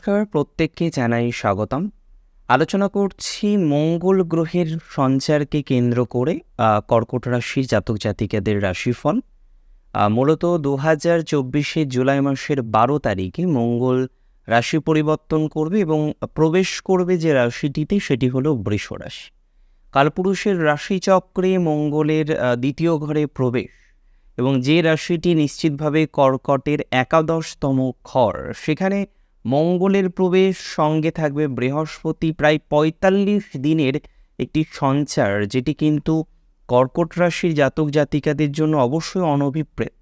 নমস্কার, প্রত্যেককে জানাই স্বাগতম। আলোচনা করছি মঙ্গল গ্রহের সঞ্চারকে কেন্দ্র করে কর্কট রাশির জাতক জাতিকাদের রাশিফল। মূলত দু হাজার চব্বিশে জুলাই মাসের বারো তারিখে মঙ্গল রাশি পরিবর্তন করবে এবং প্রবেশ করবে যে রাশিটিতে সেটি হলো বৃষ রাশি। কালপুরুষের রাশিচক্রে মঙ্গলের দ্বিতীয় ঘরে প্রবেশ এবং যে রাশিটি নিশ্চিতভাবে কর্কটের একাদশতম ঘর সেখানে মঙ্গলের প্রবেশ সঙ্গে থাকবে বৃহস্পতি প্রায় পঁয়তাল্লিশ দিনের একটি সঞ্চার, যেটি কিন্তু কর্কট রাশির জাতক জাতিকাদের জন্য অবশ্যই অনভিপ্রেত।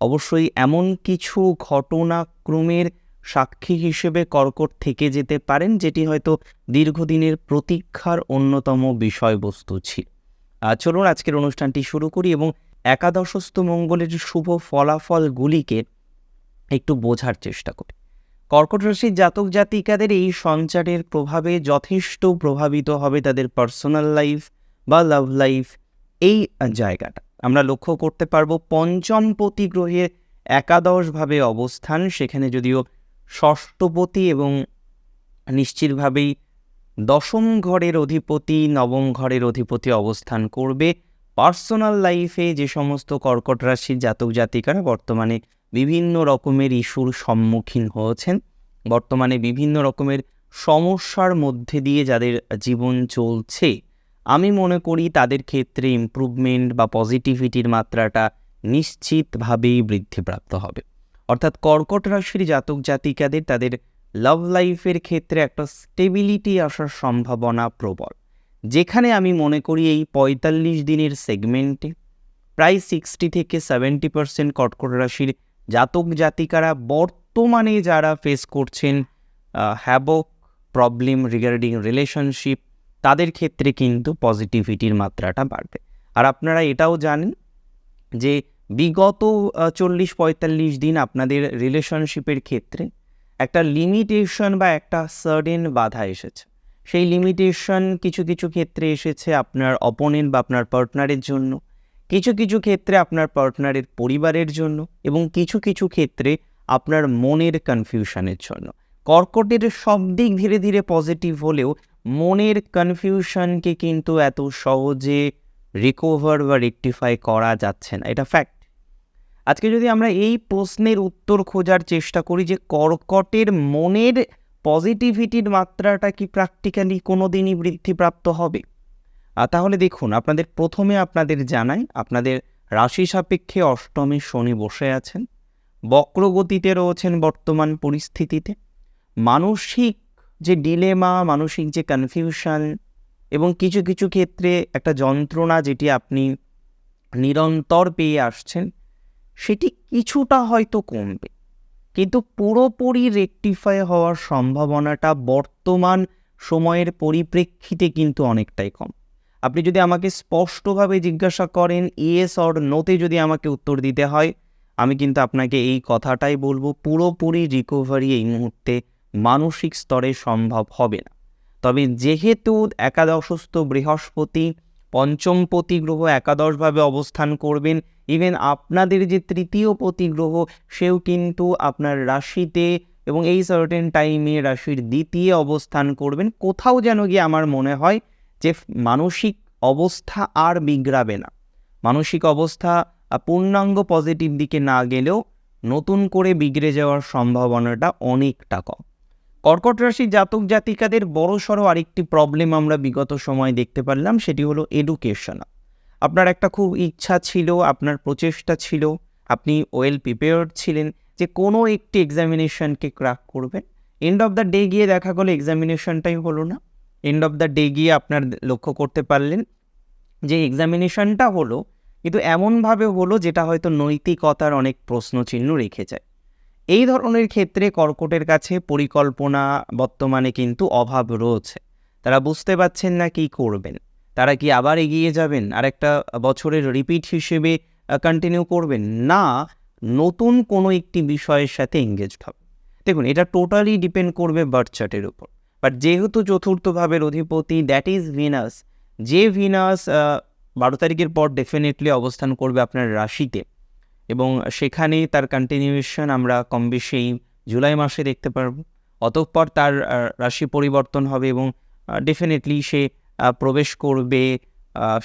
অবশ্যই এমন কিছু ঘটনাক্রমের সাক্ষী হিসেবে কর্কট থেকে যেতে পারেন, যেটি হয়তো দীর্ঘদিনের প্রতীক্ষার অন্যতম বিষয়বস্তু ছিল। চলুন আজকের অনুষ্ঠানটি শুরু করি এবং একাদশস্থ মঙ্গলের শুভ ফলাফলগুলিকে একটু বোঝার চেষ্টা করি। কর্কট রাশির জাতক জাতিকাদের এই সঞ্চারের প্রভাবে যথেষ্ট প্রভাবিত হবে তাদের পার্সোনাল লাইফ বা লাভ লাইফ এই জায়গাটা। আমরা লক্ষ্য করতে পারব পঞ্চমপতি গ্রহের একাদশভাবে অবস্থান, সেখানে যদিও ষষ্ঠপতি এবং নিশ্চিতভাবেই দশম ঘরের অধিপতি, নবম ঘরের অধিপতি অবস্থান করবে। পার্সোনাল লাইফে যে সমস্ত কর্কট রাশির জাতক জাতিকারা বর্তমানে বিভিন্ন রকমের ইস্যুর সম্মুখীন হয়েছেন। বর্তমানে বিভিন্ন রকমের সমস্যার মধ্যে দিয়ে যাদের জীবন চলছে, আমি মনে করি তাদের ক্ষেত্রে ইম্প্রুভমেন্ট বা পজিটিভিটির মাত্রাটা নিশ্চিতভাবেই বৃদ্ধিপ্রাপ্ত হবে। অর্থাৎ কর্কট রাশির জাতক জাতিকাদের তাদের লাভ লাইফের ক্ষেত্রে একটা স্টেবিলিটি আসার সম্ভাবনা প্রবল। যেখানে আমি মনে করি এই পঁয়তাল্লিশ দিনের সেগমেন্টে প্রায় সিক্সটি থেকে সেভেন্টি পার্সেন্ট কর্কট রাশির জাতক জাতিকারা বর্তমানে যারা ফেস করছেন হ্যাবক প্রবলেম রিগার্ডিং রিলেশনশিপ তাদের ক্ষেত্রে কিন্তু পজিটিভিটির মাত্রাটা বাড়বে। আর আপনারা এটাও জানেন যে বিগত চল্লিশ পঁয়তাল্লিশ দিন আপনাদের রিলেশনশিপের ক্ষেত্রে একটা লিমিটেশন বা একটা সার্ডেন বাধা এসেছে। সেই লিমিটেশন কিছু কিছু ক্ষেত্রে এসেছে আপনার অপোনেন্ট বা আপনার পার্টনারের জন্য। কিছু কিছু ক্ষেত্রে আপনার পার্টনারের পরিবারের জন্য এবং কিছু কিছু ক্ষেত্রে আপনার মনের কনফিউশনের জন্য। কর্কটের সব দিক ধীরে ধীরে পজিটিভ হলেও মনের কনফিউশনকে কিন্তু এত সহজে রিকভার বা রেকটিফাই করা যাচ্ছে না। এটা ফ্যাক্ট আজকে যদি আমরা এই প্রশ্নের উত্তর খোঁজার চেষ্টা করি যে কর্কটের মনের পজিটিভিটির মাত্রাটা কি প্র্যাকটিক্যালি কোনো দিনই বৃদ্ধিপ্রাপ্ত হবে? তাহলে দেখুন, আপনাদের প্রথমে আপনাদের জানাই, আপনাদের রাশি সাপেক্ষে অষ্টমে শনি বসে আছেন, বক্রগতিতে রয়েছেন বর্তমান পরিস্থিতিতে। মানসিক যে ডিলেমা, মানসিক যে কনফিউশন এবং কিছু কিছু ক্ষেত্রে একটা যন্ত্রণা যেটি আপনি নিরন্তর পেয়ে আসছেন, সেটি কিছুটা হয়তো কমবে। কিন্তু পুরোপুরি রেকটিফাই হওয়ার সম্ভাবনাটা বর্তমান সময়ের পরিপ্রেক্ষিতে কিন্তু অনেকটাই কম। আপনি যদি আমাকে স্পষ্টভাবে জিজ্ঞাসা করেন ইয়েস অর নোতে যদি আমাকে উত্তর দিতে হয়, আমি কিন্তু আপনাকে এই কথাটাই বলব, পুরোপুরি রিকভারি এই মুহূর্তে মানসিক স্তরে সম্ভব হবে না। তবে যেহেতু একাদশস্থ বৃহস্পতি পঞ্চমপতি গ্রহ একাদশভাবে অবস্থান করবেন ইভেন আপনাদের যে তৃতীয় পতি গ্রহ সেও কিন্তু আপনার রাশিতে এবং এই সার্টেন টাইমে রাশির দ্বিতীয় অবস্থান করবেন। কোথাও যেন গিয়ে আমার মনে হয় যে মানসিক অবস্থা আর বিগড়াবে না। মানসিক অবস্থা পূর্ণাঙ্গ পজিটিভ দিকে না গেলেও নতুন করে বিগড়ে যাওয়ার সম্ভাবনাটা অনেকটা কম। কর্কট রাশির জাতক জাতিকাদের বড়সড় আরেকটি প্রবলেম আমরা বিগত সময় দেখতে পারলাম, সেটি হলো এডুকেশন আপনার একটা খুব ইচ্ছা ছিল, আপনার প্রচেষ্টা ছিল, আপনি ওয়েল প্রিপেয়ার্ড ছিলেন যে কোনো একটি এক্সামিনেশনকে ক্র্যাক করবেন। এন্ড অফ দ্য ডে গিয়ে দেখা গেলো এক্সামিনেশনটাই হলো না। এন্ড অফ দ্য ডে গিয়ে আপনার লক্ষ্য করতে পারলেন যে এক্সামিনেশনটা হলো, কিন্তু এমনভাবে হলো যেটা হয়তো নৈতিকতার অনেক প্রশ্নচিহ্ন রেখে যায়। এই ধরনের ক্ষেত্রে কর্কটের কাছে পরিকল্পনা বর্তমানে কিন্তু অভাব রয়েছে। তারা বুঝতে পারছেন না কি করবেন। তারা কি আবার এগিয়ে যাবেন? আর একটা বছরের রিপিট হিসেবে কন্টিনিউ করবেন? না, নতুন কোনো একটি বিষয়ের সাথে এঙ্গেজড হবে দেখুন, এটা টোটালি ডিপেন্ড করবে বার্থ চার্টের উপর। বাট যেহেতু চতুর্থ ভাবের অধিপতি দ্যাট ইজ ভিনাস যে ভিনাস বারো তারিখের পর ডেফিনেটলি অবস্থান করবে আপনার রাশিতে। এবং সেখানে তার কন্টিনিউয়েশন আমরা কম বেশি জুলাই মাসে দেখতে পারব। অতঃপর তার রাশি পরিবর্তন হবে এবং ডেফিনেটলি সে প্রবেশ করবে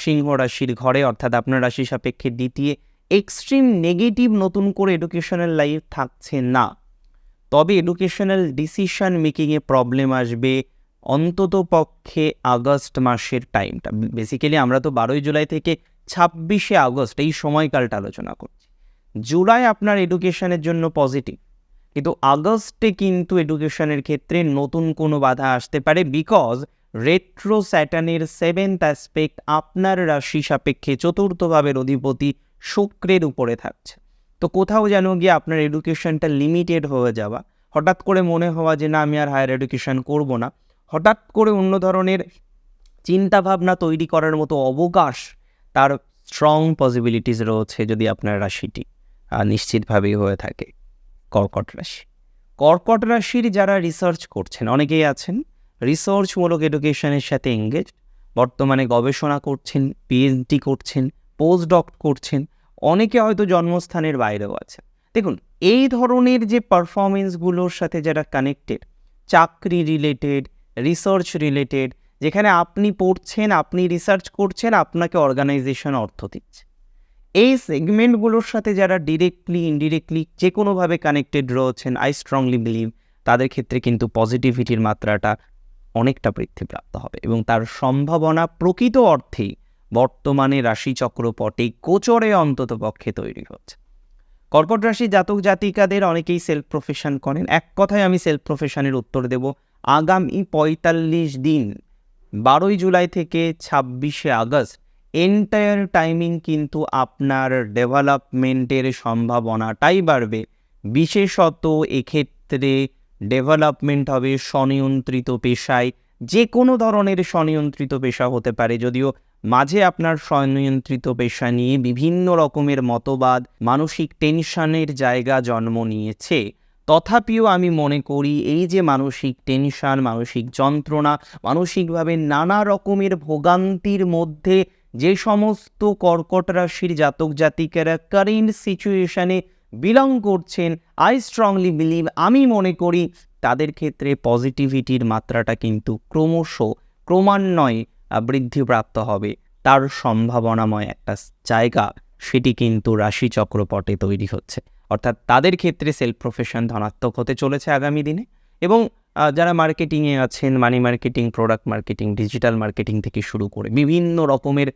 সিংহ রাশির ঘরে, অর্থাৎ আপনার রাশি সাপেক্ষে দ্বিতীয়। এক্সট্রিম নেগেটিভ নতুন করে এডুকেশনাল লাইফ থাকছে না। তবে এডুকেশনাল ডিসিশন মেকিংয়ে প্রবলেম আসবে অন্তত পক্ষে আগস্ট মাসের টাইমটা বেসিক্যালি আমরা তো বারোই জুলাই থেকে ছাব্বিশে আগস্ট এই সময়কালটা আলোচনা করছি। জুলাই আপনার এডুকেশনের জন্য পজিটিভ কিন্তু আগস্টে কিন্তু এডুকেশনের ক্ষেত্রে নতুন কোনো বাধা আসতে পারে বিকজ রেট্রো স্যাটানের সেভেন্থ অ্যাসপেক্ট আপনার রাশি সাপেক্ষে চতুর্থ ভাবের অধিপতি শুক্রের উপরে থাকছে। তো কোথাও যেন গিয়ে আপনার এডুকেশনটা লিমিটেড হয়ে যাওয়া। হঠাৎ করে মনে হওয়া যে না, আমি আর হায়ার এডুকেশন করব না। হঠাৎ করে অন্য ধরনের চিন্তাভাবনা তৈরি করার মতো অবকাশ তার স্ট্রং পসিবিলিটিস রয়েছে যদি আপনার রাশিটি নিশ্চিতভাবেই হয়ে থাকে। কর্কট রাশি। কর্কট রাশির যারা রিসার্চ করছেন, অনেকেই আছেন রিসার্চমূলক এডুকেশনের সাথে এঙ্গেজ বর্তমানে গবেষণা করছেন পিএইচডি করছেন পোস্ট ডক করছেন অনেকে হয়তো জন্মস্থানের বাইরেও আছে। দেখুন, এই ধরনের যে পারফরমেন্সগুলোর সাথে যারা কানেক্টেড চাকরি রিলেটেড রিসার্চ রিলেটেড যেখানে আপনি পড়ছেন, আপনি রিসার্চ করছেন, আপনাকে অর্গানাইজেশন অর্থ দিচ্ছে। এই সেগমেন্টগুলোর সাথে যারা ডিরেক্টলি ইনডিরেক্টলি যে কোনোভাবে কানেক্টেড রয়েছেন আই স্ট্রংলি বিলিভ তাদের ক্ষেত্রে কিন্তু পজিটিভিটির মাত্রাটা অনেকটা বৃদ্ধিপ্রাপ্ত হবে এবং তার সম্ভাবনা প্রকৃত অর্থেই বর্তমানে রাশিচক্রপটে গোচরে অন্তত পক্ষে তৈরি হচ্ছে। কর্কট রাশি জাতক জাতিকাদের অনেকেই সেলফ প্রফেশন করেন। এক কথায় আমি সেলফ প্রফেশনের উত্তর দেব, আগামী পঁয়তাল্লিশ দিন, বারোই জুলাই থেকে ছাব্বিশে আগস্ট এন্টায়ার টাইমিং কিন্তু আপনার ডেভেলপমেন্টের সম্ভাবনাটাই বাড়বে। বিশেষত এক্ষেত্রে ডেভেলপমেন্ট হবে স্বনিয়ন্ত্রিত পেশায়। যে কোনো ধরনের স্বনিয়ন্ত্রিত পেশা হতে পারে, যদিও মাঝে আপনার স্বনিয়ন্ত্রিত পেশা নিয়ে বিভিন্ন রকমের মতবাদ, মানসিক টেনশনের জায়গা জন্ম নিয়েছে। তথাপিও আমি মনে করি, এই যে মানসিক টেনশন, মানসিক যন্ত্রণা, মানসিকভাবে নানা রকমের ভোগান্তির মধ্যে যে সমস্ত কর্কট রাশির জাতক জাতিকেরা কারেন্ট সিচুয়েশনে বিলং করছেন আই স্ট্রংলি বিলিভ আমি মনে করি, তাদের ক্ষেত্রে পজিটিভিটির মাত্রাটা কিন্তু ক্রমশ ক্রমান্বয়ে বৃদ্ধিপ্রাপ্ত হবে। তার সম্ভাবনাময় একটা জায়গা সেটি কিন্তু রাশি চক্রপটে তৈরি হচ্ছে। অর্থাৎ তাদের ক্ষেত্রে সেলফ প্রফেশন ধনাত্মক হতে চলেছে আগামী দিনে এবং যারা মার্কেটিংয়ে আছেন money marketing product marketing digital marketing থেকে শুরু করে বিভিন্ন রকমের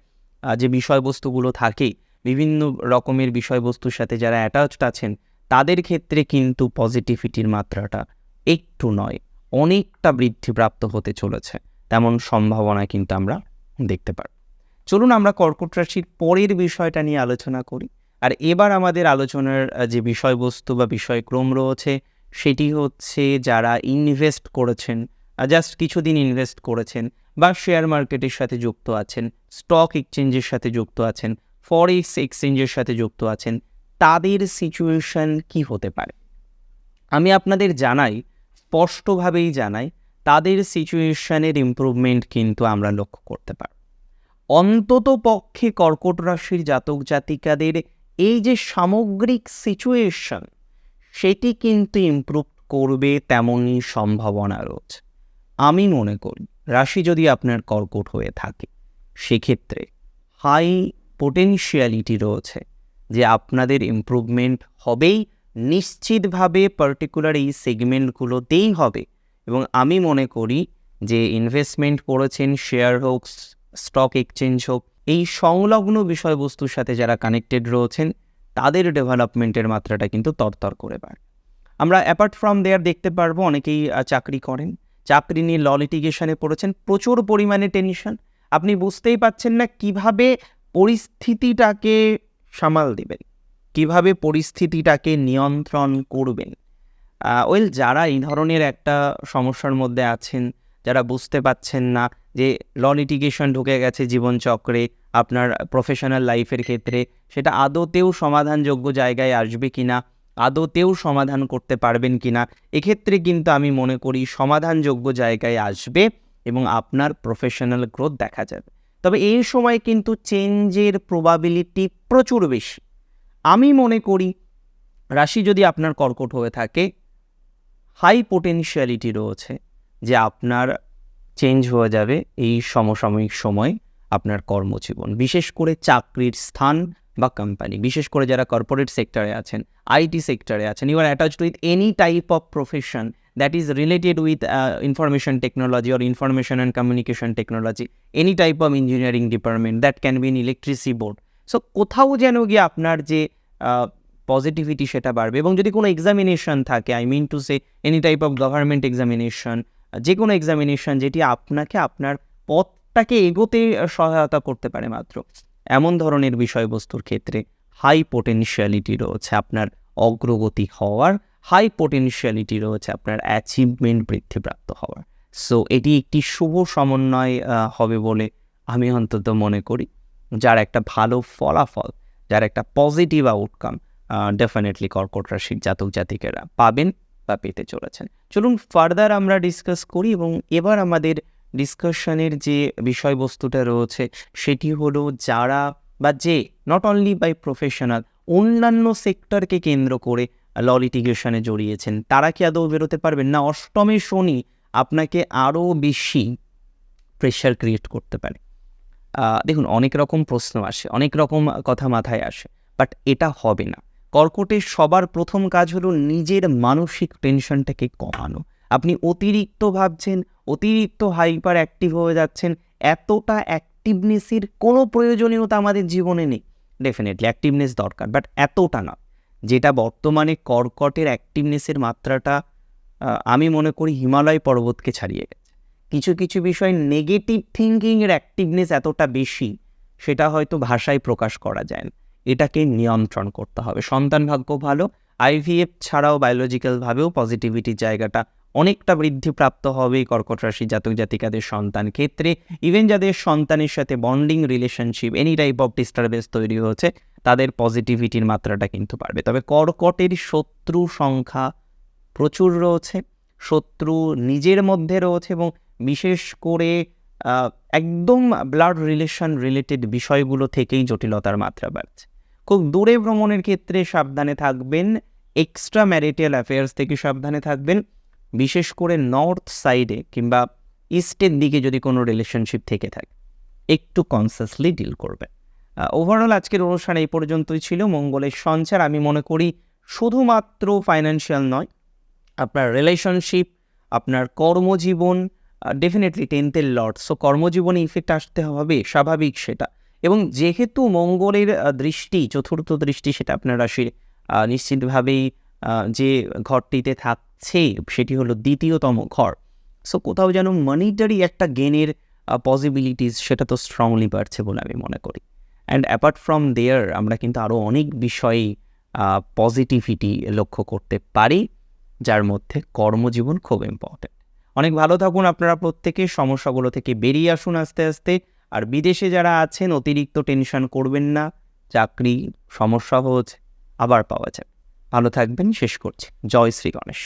যে বিষয়বস্তুগুলো থাকে, বিভিন্ন রকমের বিষয়বস্তুর সাথে যারা অ্যাটাচড আছেন, তাদের ক্ষেত্রে কিন্তু পজিটিভিটির মাত্রাটা একটু নয়, অনেকটা বৃদ্ধিপ্রাপ্ত হতে চলেছে। তেমন সম্ভাবনা কিন্তু আমরা দেখতে পারব চলুন আমরা কর্কট রাশির পরের বিষয়টা নিয়ে আলোচনা করি। আর এবার আমাদের আলোচনার যে বিষয়বস্তু বা বিষয়ক্রম রয়েছে, সেটি হচ্ছে যারা ইনভেস্ট করেছেন জাস্ট কিছুদিন ইনভেস্ট করেছেন বা শেয়ার মার্কেটের সাথে যুক্ত আছেন স্টক এক্সচেঞ্জের সাথে যুক্ত আছেন ফরেক্স এক্সচেঞ্জের সাথে যুক্ত আছেন, তাদের সিচুয়েশন কি হতে পারে? আমি আপনাদের জানাই, স্পষ্টভাবেই জানাই তাদের সিচুয়েশনের ইমপ্রুভমেন্ট কিন্তু আমরা লক্ষ্য করতে পারি অন্তত পক্ষে কর্কট রাশির জাতক জাতিকাদের এই যে সামগ্রিক সিচুয়েশন সেটি কিন্তু ইমপ্রুভ করবে তেমনই সম্ভাবনা রয়েছে। আমি মনে করি, রাশি যদি আপনার কর্কট হয়ে থাকে, সেক্ষেত্রে হাই পোটেনশিয়ালিটি রয়েছে যে আপনাদের ইম্প্রুভমেন্ট হবেই। নিশ্চিতভাবে পার্টিকুলার এই সেগমেন্টগুলোতেই হবে। এবং আমি মনে করি যে ইনভেস্টমেন্ট করেছেন শেয়ার হোক স্টক এক্সচেঞ্জ হোক, এই সংলগ্ন বিষয়বস্তুর সাথে যারা কানেক্টেড রয়েছেন, তাদের ডেভেলপমেন্টের মাত্রাটা কিন্তু তরতর করে বাড়ে। আমরা অ্যাপার্ট ফ্রম দেয়ার দেখতে পারব, অনেকেই চাকরি করেন, চাকরি নিয়ে ল লিটিগেশনে পড়েছেন, প্রচুর পরিমাণে টেনশন আপনি বুঝতেই পাচ্ছেন না কীভাবে পরিস্থিতিটাকে সামাল দেবেন, কীভাবে পরিস্থিতিটাকে নিয়ন্ত্রণ করবেন। ওয়েল যারা এই ধরনের একটা সমস্যার মধ্যে আছেন, যারা বুঝতে পাচ্ছেন না যে ল লিটিগেশন ঢুকে গেছে জীবনচক্রে আপনার প্রফেশনাল লাইফের ক্ষেত্রে, সেটা আদতেও সমাধানযোগ্য জায়গায় আসবে কি না আদতেও সমাধান করতে পারবেন কিনা, এক্ষেত্রে কিন্তু আমি মনে করি সমাধানযোগ্য জায়গায় আসবে এবং আপনার প্রফেশনাল গ্রোথ দেখা যাবে। তবে এই সময় কিন্তু চেঞ্জের প্রবাবিলিটি প্রচুর বেশি। আমি মনে করি রাশি যদি আপনার কর্কট হয়ে থাকে হাই পোটেনশিয়ালিটি রয়েছে যে আপনার চেঞ্জ হয়ে যাবে এই সমসাময়িক সময় আপনার কর্মজীবন। বিশেষ করে চাকরির স্থান বা কোম্পানি বিশেষ করে যারা কর্পোরেট সেক্টরে আছেন আইটি সেক্টরে আছেন you are attached with any type of profession that is related with information technology or information and communication technology any type of engineering department that can be in electricity board so কোথাও যেন গিয়ে আপনার যে positivity সেটা বাড়বে। এবং যদি কোনো এক্সামিনেশন থাকে I mean to say any type of government examination যে কোনো এক্সামিনেশন যেটি আপনাকে আপনার পথটাকে এগোতে সহায়তা করতে পারে মাত্র। এমন ধরনের বিষয়বস্তুর ক্ষেত্রে হাই পোটেনশিয়ালিটি রয়েছে আপনার অগ্রগতি হওয়ার হাই পোটেনশিয়ালিটি রয়েছে আপনার অ্যাচিভমেন্ট বৃদ্ধিপ্রাপ্ত হওয়ার। সো এটি একটি শুভ সমন্বয় হবে বলে আমি অন্তত মনে করি। যার একটা ভালো ফলাফল, যার একটা পজিটিভ আউটকাম ডেফিনেটলি কর্কট রাশির জাতক জাতিকেরা পাবেন বা পেতে চলেছেন। চলুন ফার্দার আমরা ডিসকাস করি এবং এবার আমাদের ডিসকাশনের যে বিষয়বস্তুটা রয়েছে, সেটি হলো যারা বা যে নট অনলি বাই প্রফেশনাল অন্যান্য সেক্টরকে কেন্দ্র করে ল লিটিগেশনে জড়িয়েছেন, তারা কি আদৌ বেরোতে পারবেন? না, অষ্টমে শনি আপনাকে আরও বেশি প্রেশার ক্রিয়েট করতে পারে। দেখুন, অনেক রকম প্রশ্ন আসে, অনেক রকম কথা মাথায় আসে বাট এটা হবে না। কর্কটের সবার প্রথম কাজ হলো নিজের মানসিক টেনশনটাকে কমানো। আপনি অতিরিক্ত ভাবছেন, অতিরিক্ত হাইপার অ্যাক্টিভ হয়ে যাচ্ছেন, এতটা অ্যাক্টিভনেসের কোনো প্রয়োজনীয়তা আমাদের জীবনে নেই। ডেফিনেটলি অ্যাক্টিভনেস দরকার বাট এতটা না। যেটা বর্তমানে কর্কটের অ্যাক্টিভনেসের মাত্রাটা আমি মনে করি হিমালয় পর্বতকে ছাড়িয়ে গেছে। কিছু কিছু বিষয় নেগেটিভ থিঙ্কিংয়ের অ্যাক্টিভনেস এতটা বেশি, সেটা হয়তো ভাষায় প্রকাশ করা যায় না। এটাকে নিয়ন্ত্রণ করতে হবে। সন্তান ভাগ্য ভালো আইভিএফ ছাড়াও বায়োলজিক্যালভাবেও পজিটিভিটির জায়গাটা অনেকটা বৃদ্ধিপ্রাপ্ত হবে কর্কট রাশি জাতক জাতিকাদের সন্তান ক্ষেত্রে। ইভেন যাদের সন্তানের সাথে bonding relationship any type of disturbance তৈরি হচ্ছে তাদের পজিটিভিটির মাত্রাটা কিন্তু বাড়বে। তবে কর্কটের শত্রু সংখ্যা প্রচুর রয়েছে, শত্রু নিজের মধ্যে রয়েছে এবং বিশেষ করে একদম ব্লাড রিলেশন রিলেটেড বিষয়গুলো থেকেই জটিলতার মাত্রা বাড়ছে। খুব দূরে ভ্রমণের ক্ষেত্রে সাবধানে থাকবেন। এক্সট্রা ম্যারিটাল অ্যাফেয়ার্স থেকে সাবধানে থাকবেন। বিশেষ করে নর্থ সাইডে কিংবা ইস্টের দিকে যদি কোনো রিলেশনশিপ থেকে থাকে, একটু কনসাসলি ডিল করবেন। ওভারঅল আজকের অনুষ্ঠান এই পর্যন্তই ছিল। মঙ্গলের সঞ্চার আমি মনে করি শুধুমাত্র ফাইন্যান্সিয়াল নয়, আপনার রিলেশনশিপ আপনার কর্মজীবন ডেফিনেটলি টেন্থের লর্ড সো কর্মজীবনে ইফেক্ট আসতে হবে, স্বাভাবিক সেটা। এবং যেহেতু মঙ্গলের দৃষ্টি, চতুর্থ দৃষ্টি সেটা আপনার রাশির নিশ্চিতভাবেই যে ঘরটিতে থাকছে সেটি হলো দ্বিতীয়তম ঘর। সো কোথাও যেন মানিটারি একটা গেনের পসিবিলিটিস সেটা তো স্ট্রংলি বাড়ছে বলে আমি মনে করি। অ্যান্ড অ্যাপার্ট ফ্রম দেয়ার আমরা কিন্তু আরও অনেক বিষয়ে পজিটিভিটি লক্ষ্য করতে পারি, যার মধ্যে কর্মজীবন খুব ইম্পর্ট্যান্ট অনেক ভালো থাকুন আপনারা প্রত্যেকে, সমস্যাগুলো থেকে বেরিয়ে আসুন আস্তে আস্তে। আর বিদেশে যারা আছেন, অতিরিক্ত টেনশন করবেন না, চাকরি, সমস্যা হচ্ছে, আবার পাওয়া যাবে। ভালো থাকবেন, শেষ করছি। জয় শ্রী গণেশ।